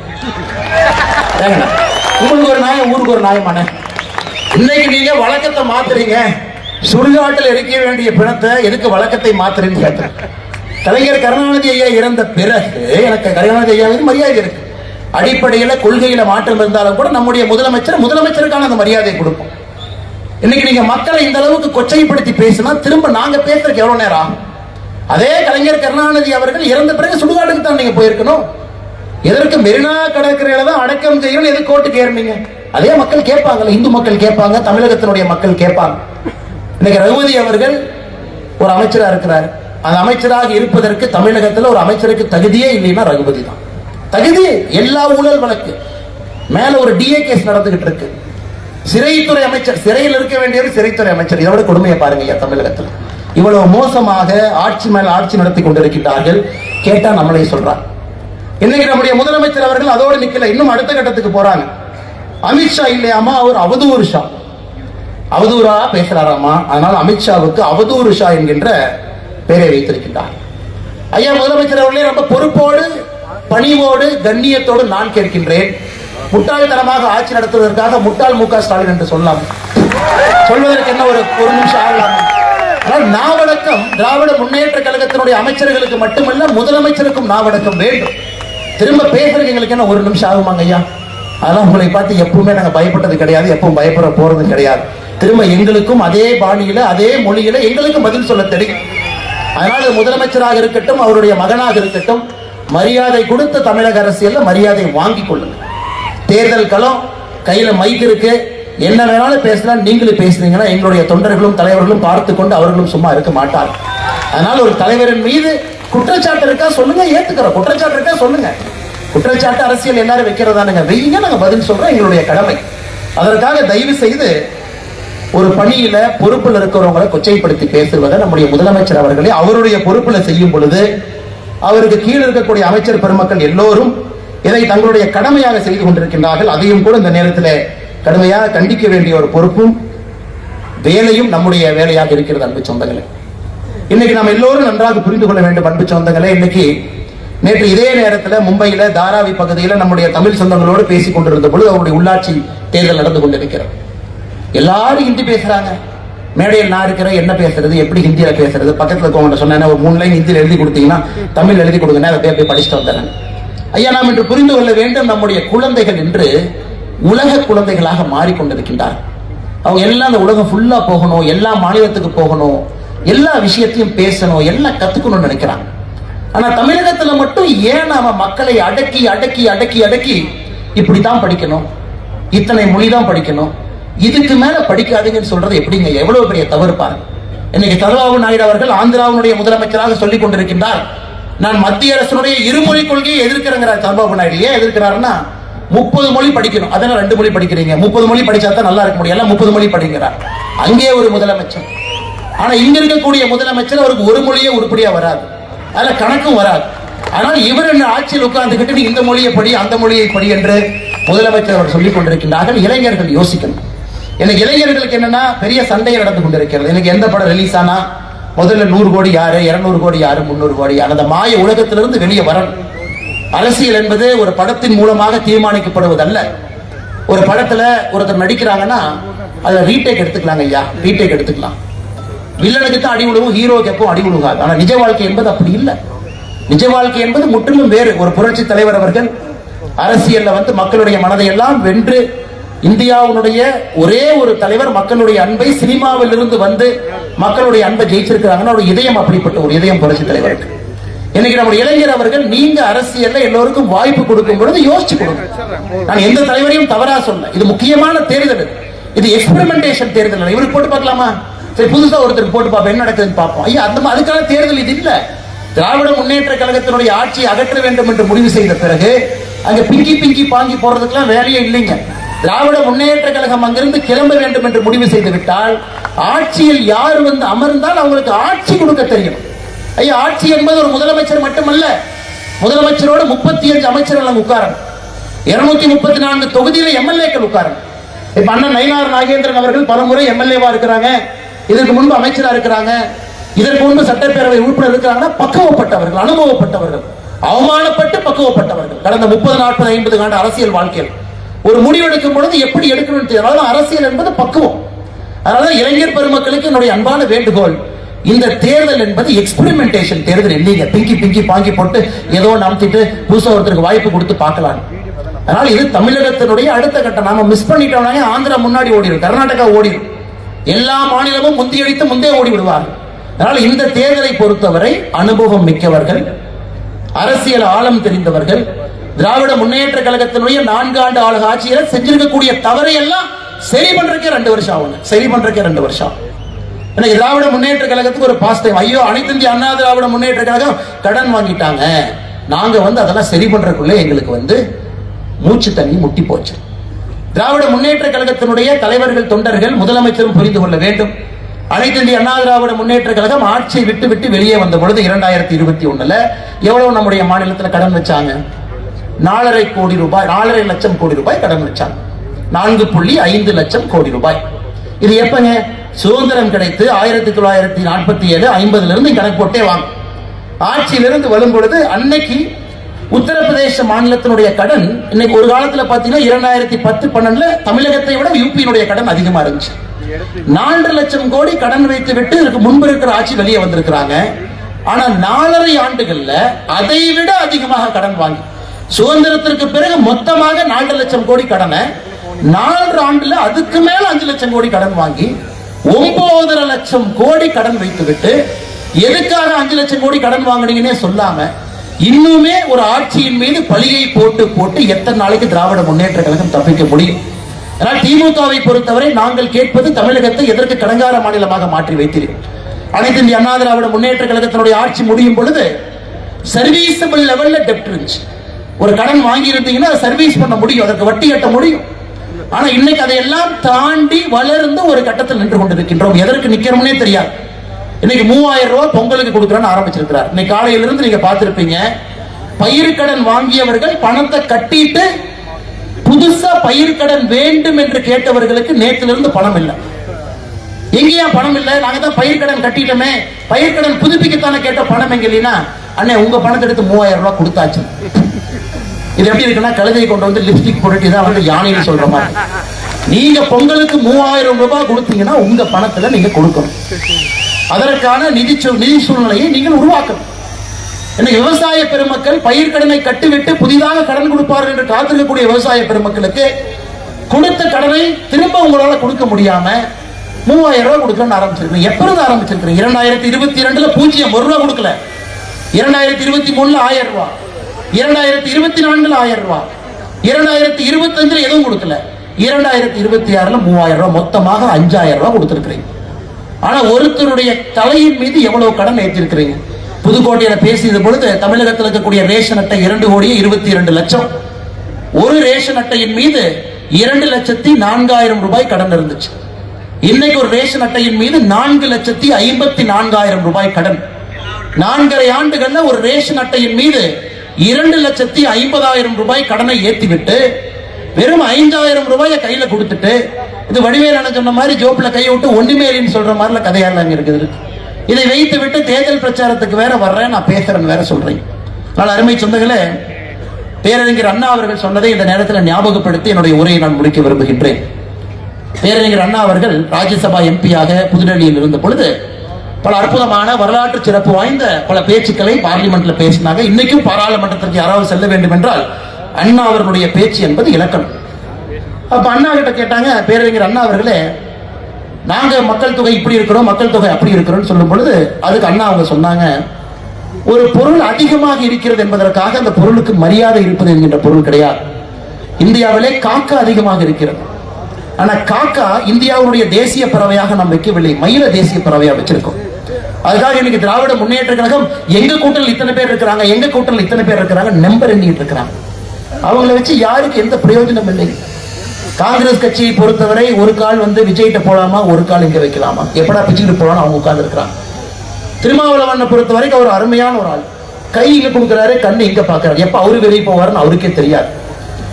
உங்களுக்கு ஒரு நாயம் ஊருக்கு ஒரு நாயமான இன்னைக்கு நீங்க வழக்கத்தை மாத்துறீங்க. சுடுகாட்டில் இருக்க வேண்டிய பிணத்தை எதுக்கு வழக்கத்தை மாத்துறீங்கன்னு கேட்டேன். கலைஞர் கருணாநிதி ஐயா இறந்த பிறகு எனக்கு கருணாநிதி ஐயாவுக்கு மரியாதை இருக்கு. அடிப்படையில கொள்கையில மாற்றம் இருந்தாலும் கூட நம்முடைய முதலமைச்சர் முதலமைச்சருக்கான அந்த மரியாதையை கொடுப்போம் இன்னைக்கு நீங்க மக்களை இந்த அளவுக்கு கொச்சைப்படுத்தி பேசினா திரும்ப நாங்க பேசுறதுக்கு எவ்வளவு நேரம் ஆகும்? அதே கலைஞர் கருணாநிதி அவர்கள் இறந்த பிறகு சுடுகாட்டுக்கு தான் நீங்க போயிருக்கணும். எதற்கு மெரினா கடற்கரையில தான் அடக்கம் செய்யணும் எது கோட்டுக்கு ஏறினீங்க? அதே மக்கள் கேட்பாங்கல்ல இந்து மக்கள் கேட்பாங்க தமிழகத்தினுடைய மக்கள் கேட்பாங்க. இன்னைக்கு ரகுமதி அவர்கள் ஒரு அமைச்சரா இருக்கிறார். அந்த அமைச்சராக இருப்பதற்கு தமிழகத்துல ஒரு அமைச்சருக்கு தகுதியே இல்லைன்னா ரகுபதி தான். தகுதி எல்லா ஊழல் வழக்கு. மேல ஒரு டிஏ கேஸ் நடந்துகிட்டு இருக்கு. சிறைத்துறை அமைச்சர் சிறையில் இருக்க வேண்டியவர் சிறைத்துறை அமைச்சர். இதோட கொடுமையை பாருங்க ஐயா தமிழகத்தில். இவ்வளவு மோசமாக ஆட்சி மேல் ஆட்சி நடத்தி கொண்டிருக்கிறார்கள் கேட்டா நம்மளே சொல்றாங்க. இன்னைக்கு நம்முடைய முதலமைச்சர் அவர்கள் அதோடு நிக்கல. இன்னும் அடுத்த கட்டத்துக்கு போறாங்க. அமித்ஷா இல்லையாமா அவர் அவதூறு ஷா. அவதூறா பேசுறாராமா அதனால அமித்ஷாவுக்கு அவதூறு ஷா என்கின்ற பெயரை வைத்திருக்கின்றார். ஐயா முதலமைச்சர் அவர்களே ரொம்ப பொறுப்போடு பணிவோடு கண்ணியத்தோடு நான் கேட்கின்றேன். முட்டாள்தனமாக ஆட்சி நடத்துவதற்காக முட்டாள் மு க ஸ்டாலின் என்று சொல்லலாம். சொல்வதற்கு என்ன ஒரு ஒரு நிமிஷம் ஆகலாம்? ஆனால் நாவடக்கம் திராவிட முன்னேற்ற கழகத்தினுடைய அமைச்சர்களுக்கு மட்டுமல்ல முதலமைச்சருக்கும் நாவடக்கம் வேண்டும். திரும்ப பேசுறதுக்கு எங்களுக்கு என்ன ஒரு நிமிஷம் ஆகுமாங்க ஐயா? அதெல்லாம் உங்களை பார்த்து எப்பவுமே நாங்கள் பயப்பட்டது கிடையாது எப்பவும் பயப்பட போறது கிடையாது. திரும்ப எங்களுக்கும் அதே பாணியில அதே மொழியில எங்களுக்கும் பதில் சொல்ல தெரியும். அதனால முதலமைச்சராக இருக்கட்டும் அவருடைய மகனாக இருக்கட்டும் மரியாதை கொடுத்த தமிழக அரசியல்ல மரியாதை வாங்கி கொள்ளுங்க. தேர்தல் களம் கையில மைக் இருக்கு. என்ன வேணாலும் பேசலாம் நீங்களும் பேசுனீங்கன்னா எங்களுடைய தொண்டர்களும் தலைவர்களும் பார்த்து கொண்டு அவர்களும் சும்மா இருக்க மாட்டார் அதனால ஒரு தலைவரின் மீது குற்றச்சாட்டு இருக்கா சொல்லுங்க ஏத்துக்கிறோம். குற்றச்சாட்டு இருக்கா சொல்லுங்க. குற்றச்சாட்டு அரசியல் எல்லாரும் வைக்கிறதானுங்க. வெய்யுங்க நாங்க பதில் சொல்றோம் எங்களுடைய கடமை. அதற்காக தயவு செய்து ஒரு பணியில பொறுப்பில் இருக்கிறவங்களை கொச்சைப்படுத்தி பேசுவதை நம்முடைய முதலமைச்சர் அவர்களே அவருடைய பொறுப்புல செய்யும் பொழுது அவருக்கு கீழே இருக்கக்கூடிய அமைச்சர் பெருமக்கள் எல்லோரும் இதை தங்களுடைய கடமையாக செய்து கொண்டிருக்கின்றார்கள். அதையும் கூட இந்த நேரத்தில் கடுமையாக கண்டிக்க வேண்டிய ஒரு பொறுப்பும் வேலையும் நம்முடைய வேலையாக இருக்கிறது அன்பு சொந்தங்களே. இன்னைக்கு நாம் எல்லோரும் நன்றாக புரிந்து கொள்ள வேண்டும் அன்பு சொந்தங்களே. இன்னைக்கு நேற்று இதே நேரத்தில் மும்பையில தாராவி பகுதியில் நம்முடைய தமிழ் சொந்தங்களோடு பேசிக் கொண்டிருந்த பொழுது அவருடைய உள்ளாட்சி தேர்தல் நடந்து கொண்டிருக்கிறது. எல்லாரும் ஹிந்தி பேசுறாங்க. மேடையில் நான் இருக்கிறேன் என்ன பேசுறது எப்படி ஹிந்தியில பேசுறது? பக்கத்தில் இருக்கவங்க சொன்னேன் ஒரு மூணு லைன் ஹிந்தியில் எழுதி கொடுத்தீங்கன்னா தமிழ் எழுதி கொடுங்க அதை போய் போய் படிச்சுட்டு வந்தேன் ஐயா நாம் இன்று புரிந்து கொள்ள வேண்டும் நம்முடைய குழந்தைகள் என்று உலக குழந்தைகளாக மாறிக்கொண்டிருக்கின்றார் அவங்க எல்லாம் அந்த உலகம் ஃபுல்லா போகணும் எல்லா மாநிலத்துக்கு போகணும் எல்லா விஷயத்தையும் பேசணும் எல்லாம் கத்துக்கணும்னு நினைக்கிறாங்க. ஆனா தமிழகத்துல மட்டும் ஏன் நாம மக்களை அடக்கி அடக்கி அடக்கி அடக்கி இப்படித்தான் படிக்கணும்? இத்தனை மொழி தான் படிக்கணும்? இதுக்கு மேல படிக்காதீங்கன்னு சொல்றது எப்படிங்க? எவ்வளவு பெரிய தவறு பாருங்க. இன்னைக்கு சந்திரபாபு நாயுடு அவர்கள் ஆந்திராவினுடைய முதலமைச்சராக சொல்லிக் கொண்டிருக்கின்றார். நான் மத்திய அரசினுடைய இருமொழி கொள்கையை எதிர்க்கிறேங்கிறார் சந்திரபாபு நாயுடு. ஏன் எதிர்க்கிறாருன்னா முப்பது மொழி படிக்கணும். அதனால ரெண்டு மொழி படிக்கிறீங்க. முப்பது மொழி படிச்சா தான் நல்லா இருக்க முடியும். எல்லாம் முப்பது மொழி படிக்கிறார். அங்கே ஒரு முதலமைச்சர். ஆனா இங்க இருக்கக்கூடிய முதலமைச்சர் அவருக்கு ஒரு மொழியே உருப்படியா வராது. அதுல கணக்கும் வராது. ஆனால் இவர் என்ன ஆட்சியில் உட்கார்ந்துகிட்டு இந்த மொழியை படி அந்த மொழியை படி என்று முதலமைச்சர் அவர் சொல்லிக் கொண்டிருக்கின்றார்கள். இளைஞர்கள் யோசிக்கணும். எனக்கு இளைஞர்களுக்கு என்னன்னா பெரிய சண்டை நடந்து கொண்டிருக்கிறது. எனக்கு எந்த படம் ரிலீஸ் ஆனா முதல்ல நூறு கோடி யாரு இருநூறு கோடி யாரு முந்நூறு கோடி யாரு? அந்த மாய உலகத்திலிருந்து வெளியே வரணும். அரசியல் என்பது ஒரு படத்தின் மூலமாக தீர்மானிக்கப்படுவதல்ல. ஒரு படத்துல ஒருத்தர் நடிக்கிறாங்கன்னா அதை ரீடேக் எடுத்துக்கலாங்க ஐயா. ரீடேக் எடுத்துக்கலாம். வில்லனுக்கு தான் அடி விழுவும் ஹீரோக்கு எப்போ அடி விழுகாது ஆனா நிஜ வாழ்க்கை என்பது அப்படி இல்லை. நிஜ வாழ்க்கை என்பது முற்றிலும் வேறு. ஒரு புரட்சி தலைவர் அவர்கள் அரசியல்ல வந்து மக்களுடைய மனதை எல்லாம் வென்று இந்தியாவுடைய ஒரே ஒரு தலைவர் மக்களுடைய அன்பை சினிமாவில் இருந்து வந்து மக்களுடைய அன்பை ஜெயிச்சிருக்கிறாங்கன்னா ஒரு இதயம் அப்படிப்பட்ட ஒரு இதயம் புரட்சி தலைவருக்கு இன்னைக்கு நம்ம இளைஞர் அவர்கள் நீங்க அரசியல்ல எல்லோருக்கும் வாய்ப்பு கொடுக்கும் பொழுது யோசிச்சு கொடுங்க. நான் எந்த தலைவரையும் தவறா சொன்னேன். இது முக்கியமான தேர்தல் இது. எக்ஸ்பெரிமெண்டேஷன் தேர்தல். இவருக்கு போட்டு பார்க்கலாமா? சரி புதுசா ஒருத்தருக்கு போட்டு பார்ப்போம். என்ன நடக்குதுன்னு பார்ப்போம். ஐயா அந்த அதுக்கான தேர்தல் இது இல்ல. திராவிட முன்னேற்ற கழகத்தினுடைய ஆட்சியை அகற்ற வேண்டும் என்று முடிவு செய்த பிறகு அங்க பிங்கி பிங்கி பாங்கி போறதுக்கெல்லாம் வேலையே இல்லைங்க. திராவிட முன்னேற்ற கழகம் அங்கிருந்து கிளம்ப வேண்டும் என்று முடிவு செய்து விட்டால் ஆட்சியில் யார் வந்து அமர்ந்தால் அவங்களுக்கு ஆட்சி கொடுக்க தெரியும். ஐயா ஆட்சி என்பது ஒரு முதலமைச்சர் மட்டுமல்ல முதலமைச்சரோடு முப்பத்தி அஞ்சு அமைச்சர்கள் உட்காரணும். இருநூத்தி முப்பத்தி நான்கு தொகுதியில எம்எல்ஏக்கள் உட்காரணும். இப்ப அண்ணன் நயினார் நாகேந்திரன் அவர்கள் பலமுறை எம்எல்ஏவா இருக்கிறாங்க. இதற்கு முன்பு அமைச்சரா இருக்கிறாங்க. இதற்கு முன்பு சட்டப்பேரவை உறுப்பினர் இருக்கிறாங்கன்னா பக்குவப்பட்டவர்கள் அனுபவப்பட்டவர்கள் அவமானப்பட்டு பக்குவப்பட்டவர்கள். கடந்த முப்பது நாற்பது ஐம்பது ஆண்டு அரசியல் வாழ்க்கையில். ஒரு முடிவெடுக்கும் பொழுது எப்படி எடுக்கணும்னு தெரியும் அரசியல் என்பது பக்குவம். அதனால இளைஞர் பெருமக்களுக்கு என்னுடைய அன்பான வேண்டுகோள். இந்த தேர்தல் என்பது எக்ஸ்பெரிமெண்டேஷன் தேர்தல். இல்லைங்க பிங்கி பிங்கி பாங்கி போட்டு ஏதோ நம்பிட்டு புதுசாக ஒருத்தருக்கு வாய்ப்பு கொடுத்து பார்க்கலாம். அதனால இது தமிழகத்தினுடைய அடுத்த கட்டம். நாம மிஸ் பண்ணிட்டோம்னா ஆந்திரா முன்னாடி ஓடிடும் கர்நாடகா ஓடிடும் எல்லா மாநிலமும் முந்தியடித்து முந்தே ஓடி விடுவார்கள் அதனால் இந்த தேர்தலை பொறுத்தவரை அனுபவம் மிக்கவர்கள் அரசியல் ஆழம் தெரிந்தவர்கள் திராவிட முன்னேற்ற கழகத்தினுடைய நான்கு ஆண்டு ஆளுக ஆட்சியில செஞ்சிருக்கக்கூடிய தவறை எல்லாம் சரி பண்றதுக்கே ரெண்டு வருஷம் ஆகும் சரி பண்றதுக்கே ரெண்டு வருஷம் ஆகும். எனக்கு திராவிட முன்னேற்ற கழகத்துக்கு ஒரு பாசிட்டிவ் ஐயோ அனைத்து இந்திய அண்ணா திராவிட முன்னேற்ற கழகம் கடன் வாங்கிட்டாங்க. நாங்க வந்து அதெல்லாம் சரி பண்றதுக்குள்ளே எங்களுக்கு வந்து மூச்சு தண்ணி முட்டி போச்சு. திராவிட முன்னேற்ற கழகத்தினுடைய தலைவர்கள் தொண்டர்கள் முதலமைச்சரும் புரிந்து கொள்ள வேண்டும். அனைத்து இந்திய அண்ணா திராவிட முன்னேற்ற கழகம் ஆட்சியை விட்டு விட்டு வெளியே வந்த பொழுது இரண்டாயிரத்தி இருபத்தி ஒண்ணுல எவ்வளவு நம்முடைய மாநிலத்தில் கடன் வச்சாங்க? நாலரை கோடி ரூபாய் நாலரை லட்சம் கோடி ரூபாய் கடன் வச்சாங்க. நான்கு புள்ளி ஐந்து லட்சம் கோடி ரூபாய். இது எப்பங்க? சுதந்திரம் கிடைத்து ஆயிரத்தி தொள்ளாயிரத்தி நாற்பத்தி ஏழு ஐம்பதுல இருந்து கணக்கு போட்டே வாங்க. ஆட்சியிலிருந்து வரும் பொழுது அன்னைக்கு உத்தரப்பிரதேச மாநிலத்தினுடைய கடன் இன்னைக்கு ஒரு காலத்துல பாத்தீங்கன்னா இரண்டாயிரத்தி பத்து பன்னெண்டுல தமிழகத்தை விட யூபியினுடைய கடன் அதிகமா இருந்துச்சு. நான்கு லட்சம் கோடி கடன் வைத்து விட்டு இதுக்கு முன்பு இருக்கிற ஆட்சி வெளியே வந்திருக்கிறாங்க. ஆனா நாலரை ஆண்டுகள்ல அதை விட அதிகமாக கடன் வாங்கி சுதந்திரத்திற்கு பிறகு மொத்தமாக நான்கு லட்சம் கோடி கடனை நாலு ஆண்டுல அதுக்கு மேல அஞ்சு லட்சம் கோடி கடன் வாங்கி ஒன்பதரை லட்சம் கோடி கடன் வைத்து விட்டு எதுக்காக அஞ்சு லட்சம் கோடி கடன் வாங்கினீங்கன்னே சொல்லாம இன்னுமே ஒரு ஆட்சியின் மீது பழியை போட்டு போட்டு எத்தனை நாளைக்கு திராவிட முன்னேற்ற கழகம் தப்பிக்க முடியும்? ஆனால் திமுகவை பொறுத்தவரை நாங்கள் கேட்பது தமிழகத்தை எதற்கு கடங்கார மாநிலமாக மாற்றி வைத்தீர்கள்? அனைத்து இந்திய அண்ணா திராவிட முன்னேற்ற கழகத்தினுடைய ஆட்சி முடியும் பொழுது சர்வீசபிள் லெவல்ல டெப்ட் இருந்துச்சு. ஒரு கடன் வாங்கி இருந்தீங்கன்னா சர்வீஸ் பண்ண முடியும் அதற்கு வட்டி கட்ட முடியும். ஆனா இன்னைக்கு அதையெல்லாம் தாண்டி வளர்ந்து ஒரு கட்டத்தில் நின்று கொண்டிருக்கின்றோம். எதற்கு நிக்கிறோம்னே தெரியாது. இன்னைக்கு மூவாயிரம் ரூபாய் பொங்கலுக்கு கொடுக்குறேன்னு ஆரம்பிச்சிருக்கிறார். இன்னைக்கு காலையில இருந்து நீங்க பார்த்திருப்பீங்க பயிர்க்கடன் வாங்கியவர்கள் பணத்தை கட்டிட்டு புதுசா பயிர்க்கடன் வேண்டும் என்று கேட்டவர்களுக்கு நேற்றிலிருந்து பணம் இல்லை. எங்கேயா பணம் இல்லை? நாங்க தான் பயிர்க்கடன் கட்டிட்டோமே. பயிர்க்கடன் புதுப்பிக்கத்தானே கேட்ட பணம் எங்க இல்லைன்னா அண்ணே உங்க பணத்தை எடுத்து மூவாயிரம் ரூபாய் கொடுத்தாச்சு. இது எப்படி இருக்குன்னா கழுதையை கொண்டு வந்து லிப்ஸ்டிக் போட்டுட்டு தான் வந்து யானைன்னு சொல்ற மாதிரி. நீங்க பொங்கலுக்கு மூவாயிரம் ரூபாய் கொடுத்தீங்கன்னா உங்க பணத்துல நீங்க கொடுக்கணும். அதற்கான நிதி நிதி சூழ்நிலையை நீங்கள் உருவாக்கணும். என்ன விவசாய பெருமக்கள் பயிர்க்கடனை கட்டிவிட்டு புதிதாக கடன் கொடுப்பார்கள் என்று காத்திருக்கக்கூடிய விவசாய பெருமக்களுக்கு கொடுத்த கடனை திரும்ப உங்களால் கொடுக்க முடியாம மூவாயிரம் ரூபாய் கொடுக்கணும்னு ஆரம்பிச்சிருக்கேன் எப்பொழுது ஆரம்பிச்சிருக்கிறேன் இரண்டாயிரத்தி இருபத்தி இரண்டுல பூஜ்ஜியம் ஒரு ரூபா கொடுக்கல. இரண்டாயிரத்தி இருபத்தி மூணுல ஆயிரம் ரூபாய். இரண்டாயிரத்தி இருபத்தி நான்குல ஆயிரம் ரூபாய். இரண்டாயிரத்தி இருபத்தி அஞ்சுல எதுவும் கொடுக்கல. இரண்டாயிரத்தி இருபத்தி ஆறுல மூவாயிரம் ரூபாய். மொத்தமாக அஞ்சாயிரம் ரூபாய் கொடுத்திருக்கிறீங்க ஆனா ஒருத்தருடைய தலையின் மீது எவ்வளவு கடன் ஏற்றிருக்கிறீங்க? புதுக்கோட்டையில பேசியது பொழுது தமிழகத்தில் இருக்கக்கூடிய ரேஷன் அட்டை இரண்டு கோடியே இருபத்தி இரண்டு லட்சம். ஒரு ரேஷன் அட்டையின் மீது இரண்டு லட்சத்தி நான்காயிரம் ரூபாய் கடன் இருந்துச்சு. இன்னைக்கு ஒரு ரேஷன் அட்டையின் மீது நான்கு லட்சத்தி ஐம்பத்தி நான்காயிரம் ரூபாய் கடன். நான்கரை ஆண்டுகள்ல ஒரு ரேஷன் அட்டையின் மீது இரண்டு லட்சத்தி ஐம்பதாயிரம் ரூபாய் கடனை ஏற்றிவிட்டு வெறும் ஐந்தாயிரம் ரூபாயை கையில கொடுத்துட்டு இது வடிவேல் சொன்ன மாதிரி ஜோப்ல கையை விட்டு ஒண்ணுமே இல்லைன்னு சொல்ற மாதிரில கதையெல்லாம் அங்க இருக்குது? இதை வைத்து விட்டு தேர்தல் பிரச்சாரத்துக்கு வேற வர்றேன் நான் பேசுறேன் வேற சொல்றேன். அதனால அருமை சொந்தங்களே பேரறிஞர் அண்ணா அவர்கள் சொன்னதை இந்த நேரத்தில் ஞாபகப்படுத்தி என்னுடைய உரையை நான் முடிக்க விரும்புகின்றேன். பேரறிஞர் அண்ணா அவர்கள் ராஜ்யசபா எம்பியாக புதுடெல்லியில் இருந்த பொழுது பல அற்புதமான வரலாற்று சிறப்பு வாய்ந்த பல பேச்சுக்களை பார்லிமெண்ட்ல பேசினாங்க. இன்னைக்கும் பாராளுமன்றத்திற்கு யாராவது செல்ல வேண்டும் என்றால் அண்ணா அவர்களுடைய பேச்சு என்பது இலக்கணம். அப்ப அண்ணா கிட்ட கேட்டாங்க பேரறிஞர் அண்ணா அவர்களே நாங்க மக்கள் தொகை இப்படி இருக்கிறோம் மக்கள் தொகை அப்படி இருக்கிறோம்னு சொல்லும் பொழுது அதுக்கு அண்ணா அவங்க சொன்னாங்க ஒரு பொருள் அதிகமாக இருக்கிறது என்பதற்காக அந்த பொருளுக்கு மரியாதை இருப்பது என்கின்ற பொருள் கிடையாது. இந்தியாவிலே காக்கா அதிகமாக இருக்கிறது. ஆனா காக்கா இந்தியாவுடைய தேசிய பறவையாக நாம் வைக்கவில்லை மயில தேசிய பறவையா வச்சிருக்கோம். அதுக்காக இன்னைக்கு திராவிட முன்னேற்ற கழகம் எங்க கூட்டத்தில் இத்தனை பேர் இருக்கிறாங்க எங்க கூட்டத்தில் இத்தனை பேர் இருக்கிறாங்க நம்பர் எண்ணிட்டு இருக்கிறாங்க. அவங்கள வச்சு யாருக்கு எந்த பிரயோஜனம் இல்லை? காங்கிரஸ் கட்சியை பொறுத்தவரை ஒரு கால் வந்து விஜய்கிட்ட போலாமா ஒரு கால் இங்க வைக்கலாமா? எப்படா பிச்சுக்கிட்டு போலாம்னு அவங்க உட்கார்ந்து இருக்கிறாங்க திருமாவளவனை பொறுத்த வரைக்கும் அவர் அருமையான ஒரு ஆள். கை இங்க கொடுக்குறாரு கண்ணு இங்க பாக்குறாரு எப்ப அவரு வெளியே போவாருன்னு அவருக்கே தெரியாது.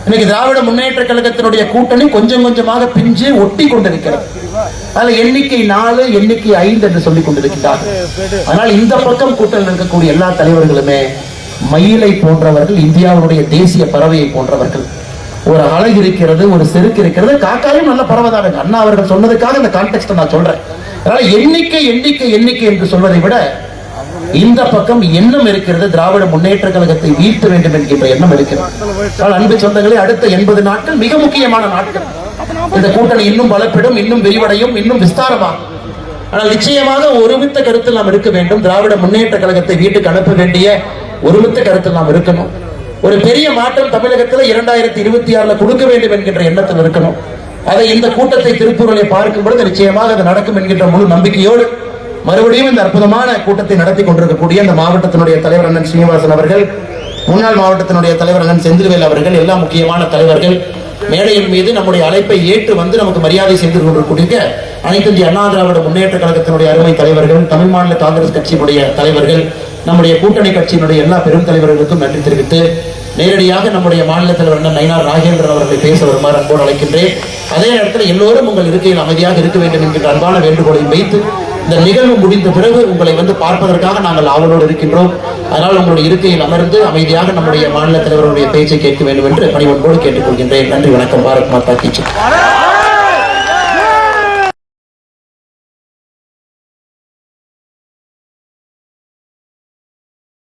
இன்னைக்கு திராவிட முன்னேற்ற கழகத்தினுடைய கூட்டணி கொஞ்சம் கொஞ்சமாக பிஞ்சு ஒட்டி கொண்டிருக்கிறது. அதுல எண்ணிக்கை நாலு எண்ணிக்கை ஐந்து என்று சொல்லிக் கொண்டிருக்கிறார்கள். அதனால் இந்த பக்கம் கூட்டணி இருக்கக்கூடிய எல்லா தலைவர்களுமே மயிலை போன்றவர்கள் இந்தியாவுடைய தேசிய பறவையை போன்றவர்கள். ஒரு அழகு இருக்கிறது ஒரு செருக்கு இருக்கிறது காக்காலையும் நல்ல பறவை அண்ணா அவர்கள் சொன்னதுக்காக இந்த கான்டெக்ட் நான் சொல்றேன். அதனால எண்ணிக்கை எண்ணிக்கை எண்ணிக்கை என்று சொல்வதை விட இந்த பக்கம் எண்ணம் இருக்கிறது திராவிட முன்னேற்ற கழகத்தை வீழ்த்த வேண்டும் என்கின்ற எண்ணம் இருக்கிறது. அன்பு சொந்தங்களே அடுத்த எண்பது நாட்கள் மிக முக்கியமான நாட்கள். இந்த கூட்டணி இன்னும் பலப்படும் இன்னும் விரிவடையும் இன்னும் விஸ்தாரமாகும். ஆனால் நிச்சயமாக ஒருமித்த கருத்தில் நாம் இருக்க வேண்டும். திராவிட முன்னேற்ற கழகத்தை வீட்டுக்கு அனுப்ப வேண்டிய ஒருமித்த கருத்தில் நாம் இருக்கணும். ஒரு பெரிய மாற்றம் தமிழகத்தில் இரண்டாயிரத்தி இருபத்தி ஆறுல கொடுக்க வேண்டும் என்கின்ற எண்ணத்தில் இருக்கணும். அதை இந்த கூட்டத்தை திருப்பூரிலே பார்க்கும் பொழுது நிச்சயமாக அது நடக்கும் என்கின்ற முழு நம்பிக்கையோடு மறுபடியும் இந்த அற்புதமான கூட்டத்தை நடத்தி கொண்டிருக்கக்கூடிய இந்த மாவட்டத்தினுடைய தலைவர் அண்ணன் ஸ்ரீனிவாசன் அவர்கள் முன்னாள் மாவட்டத்தினுடைய தலைவர் அண்ணன் செந்தில்வேல் அவர்கள் எல்லா முக்கியமான தலைவர்கள் மேடையின் மீது நம்முடைய அழைப்பை ஏற்று வந்து நமக்கு மரியாதை செய்து கொண்டிருக்கூடிய அனைத்து இந்திய அண்ணா திராவிட முன்னேற்ற கழகத்தினுடைய அருமை தலைவர்கள் தமிழ் மாநில காங்கிரஸ் கட்சியினுடைய தலைவர்கள் நம்முடைய கூட்டணி கட்சியினுடைய எல்லா பெரும் தலைவர்களுக்கும் நன்றி தெரிவித்து நேரடியாக நம்முடைய மாநில தலைவர் நயினார் ராஜேந்திரன் அவர்களை பேச வருமாறு அன்போடு அழைக்கின்றேன். அதே நேரத்தில் எல்லோரும் உங்கள் இருக்கையில் அமைதியாக இருக்க வேண்டும் என்கின்ற அன்பான வேண்டுகோளையும் வைத்து இந்த நிகழ்வு முடிந்த பிறகு உங்களை வந்து பார்ப்பதற்காக நாங்கள் ஆவலோடு இருக்கின்றோம். அதனால் உங்களுடைய இருக்கையில் அமர்ந்து அமைதியாக நம்முடைய மாநில தலைவருடைய பேச்சை கேட்க வேண்டும் என்று பணிவன்போடு கேட்டுக்கொள்கின்றேன். நன்றி வணக்கம். பாரத் மாதா கீச்சு